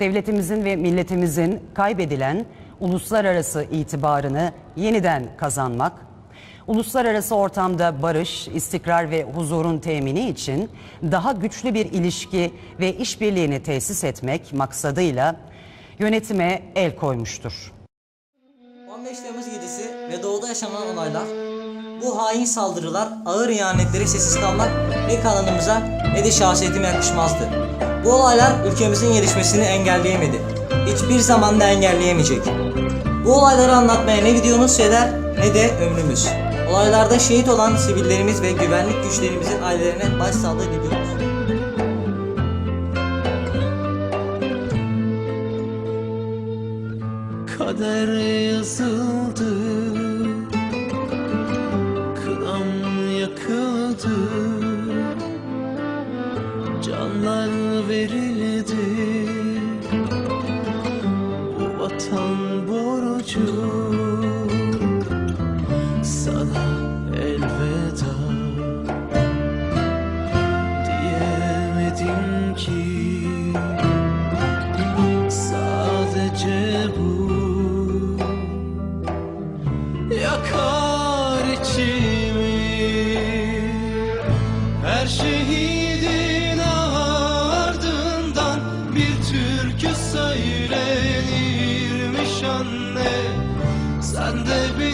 devletimizin ve milletimizin kaybedilen uluslararası itibarını yeniden kazanmak, uluslararası ortamda barış, istikrar ve huzurun temini için daha güçlü bir ilişki ve işbirliğini tesis etmek maksadıyla yönetime el koymuştur. 15 Temmuz gecesi ve doğuda yaşanan olaylar, bu hain saldırılar, ağır ihanetlere sessiz kalmak ne kanınımıza ne de şahsiyetime yakışmazdı. Bu olaylar ülkemizin gelişmesini engelleyemedi. Hiçbir zaman da engelleyemeyecek. Bu olayları anlatmaya ne videomuz yeter ne de ömrümüz. Olaylarda şehit olan sivillerimiz ve güvenlik güçlerimizin ailelerine başsağlığı diliyoruz. Kader yazıldı yakıldı Canlar verildi. Bu vatan borcu Sana elveda Her şehidin ardından bir türkü söylenirmiş anne. Sen de bir